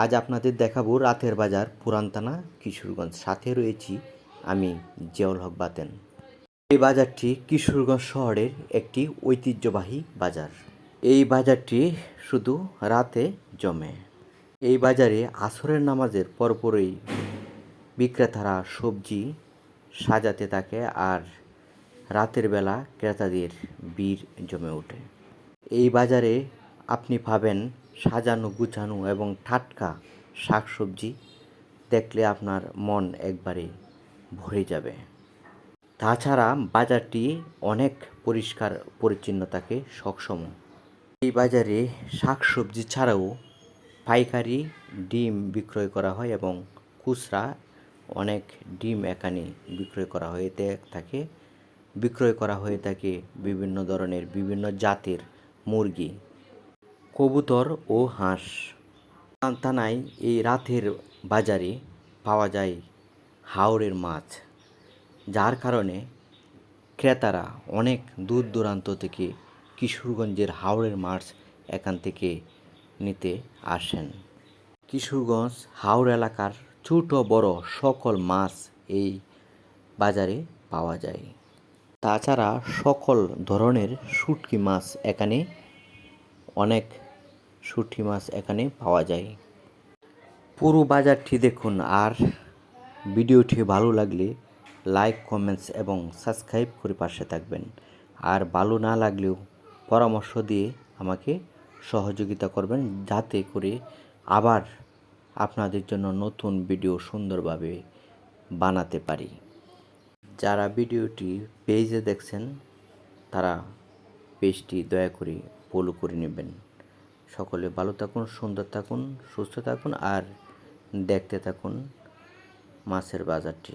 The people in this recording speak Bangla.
আজ আপনাদের দেখাবো রাতের বাজার পুরানতানা কিশোরগঞ্জ। সাথে রয়েছি আমি জিয়াউল হক বাতেন। এই বাজারটি কিশোরগঞ্জ শহরের একটি ঐতিহ্যবাহী বাজার। এই বাজারটি শুধু রাতে জমে। এই বাজারে আসরের নামাজের পরপরই বিক্রেতারা সবজি সাজাতে থাকে আর রাতের বেলা ক্রেতাদের ভিড় জমে ওঠে। এই বাজারে আপনি পাবেন সাজানো, গুছানো এবং টাটকা শাকসবজি দেখলে আপনার মন একবারে ভরে যাবে। তাছাড়া বাজারটি অনেক পরিষ্কার পরিচ্ছন্ন থাকে সবসময় এই বাজারে শাকসবজি ছাড়াও পাইকারি ডিম বিক্রয় করা হয় এবং খুচরা অনেক ডিম এখানে বিক্রয় করা হয়ে থাকে। বিক্রয় করা হয়ে থাকে বিভিন্ন ধরনের বিভিন্ন জাতের মুরগি। কবুতর ও হাঁস। থানায় এই রাতের বাজারে পাওয়া যায় হাওড়ের মাছ, যার কারণে ক্রেতারা অনেক দূর দূরান্ত থেকে কিশোরগঞ্জের হাওড়ের মাছ এখান থেকে নিতে আসেন। কিশোরগঞ্জ হাওড় এলাকার ছোট বড় সকল মাছ এই বাজারে পাওয়া যায়। তাছাড়া সকল ধরনের শুটকি মাছ এখানে অনেক শুটকি মাছ এখানে পাওয়া যায়। পুরো বাজারটি দেখুন আর ভিডিওটি ভালো লাগলে লাইক, কমেন্টস এবং সাবস্ক্রাইব করে পাশে থাকবেন। আর ভালো না লাগলেও পরামর্শ দিয়ে আমাকে সহযোগিতা করবেন যাতে করে আবার আপনাদের জন্য নতুন ভিডিও সুন্দরভাবে বানাতে পারি। যারা ভিডিওটি পেজে দেখছেন, তারা পেজটি দয়া করে ফলো করে নেবেন। সকলে ভালো থাকুন, সুন্দর থাকুন, সুস্থ থাকুন আর দেখতে থাকুন মাছের বাজারটি।